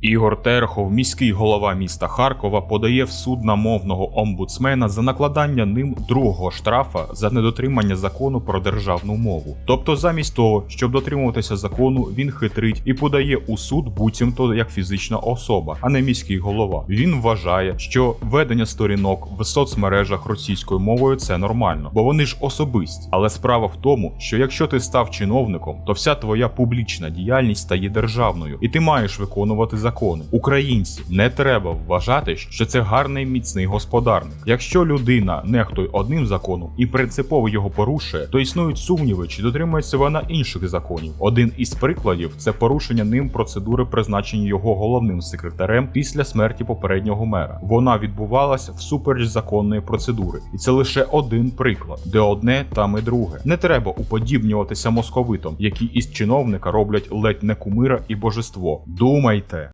Ігор Терехов, міський голова міста Харкова, подає в суд на мовного омбудсмена за накладання ним другого штрафа за недотримання закону про державну мову. Тобто, замість того, щоб дотримуватися закону, він хитрить і подає у суд буцімто як фізична особа, а не міський голова. Він вважає, що ведення сторінок в соцмережах російською мовою це нормально, бо вони ж особисті. Але справа в тому, що якщо ти став чиновником, то вся твоя публічна діяльність стає державною, і ти маєш виконувати закони. Українці не треба вважати, що це гарний міцний господарник. Якщо людина нехтує одним законом і принципово його порушує, то існують сумніви, чи дотримується вона інших законів. Один із прикладів це порушення ним процедури призначення його головним секретарем після смерті попереднього мера. Вона відбувалася всупереч законної процедури, і це лише один приклад, де одне там і друге. Не треба уподібнюватися московитом, які із чиновника роблять ледь не кумира і божество. Думайте.